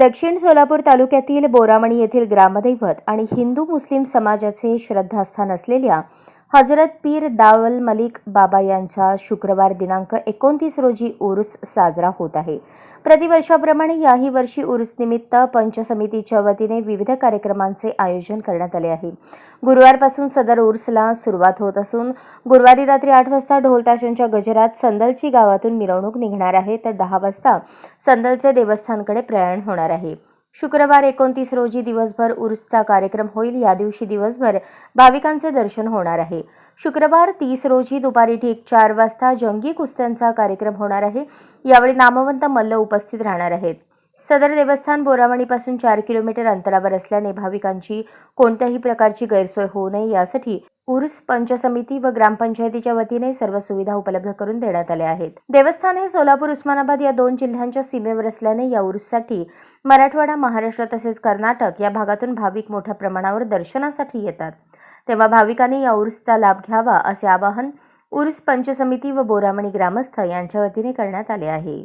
दक्षिण सोलापूर तालुक्यातील बोरामणी येथील ग्रामदैवत आणि हिंदू मुस्लिम समाजाचे श्रद्धास्थान असलेल्या हजरत पीर दावल मलिक बाबा यांचा शुक्रवार दिनांक एकोणतीस रोजी उर्स साजरा होत आहे. प्रतिवर्षाप्रमाणे याही वर्षी उर्स निमित्त पंचसमितीच्या वतीने विविध कार्यक्रमांचे आयोजन करण्यात आले आहे. गुरुवारपासून सदर उर्सला सुरुवात होत असून गुरुवारी रात्री आठ वाजता ढोलताशांच्या गजरात संदलची गावातून मिरवणूक निघणार आहे तर दहा वाजता संदलचे देवस्थानकडे प्रयाण होणार आहे. शुक्रवार एकोणतीस रोजी दिवसभर उर्सचा कार्यक्रम होईल. या दिवशी दिवसभर भाविकांचे दर्शन होणार आहे. शुक्रवार तीस रोजी दुपारी ठीक चार वाजता जंगी कुस्त्यांचा कार्यक्रम होणार आहे. यावेळी नामवंत मल्ल उपस्थित राहणार आहेत. सदर देवस्थान बोरामणीपासून चार किलोमीटर अंतरावर असल्याने भाविकांची कोणत्याही प्रकारची गैरसोय होऊ नये यासाठी उर्स पंचसमिती व ग्रामपंचायतीच्या वतीने सर्व सुविधा उपलब्ध करून देण्यात आल्या आहेत. देवस्थान हे सोलापूर उस्मानाबाद या दोन जिल्ह्यांच्या सीमेवर असल्याने या उर्ससाठी मराठवाडा महाराष्ट्र तसेच कर्नाटक या भागातून भाविक मोठ्या प्रमाणावर दर्शनासाठी येतात. तेव्हा भाविकांनी या उर्सचा लाभ घ्यावा असे आवाहन उर्स पंचसमिती व बोरामणी ग्रामस्थ यांच्या वतीने करण्यात आले आहे.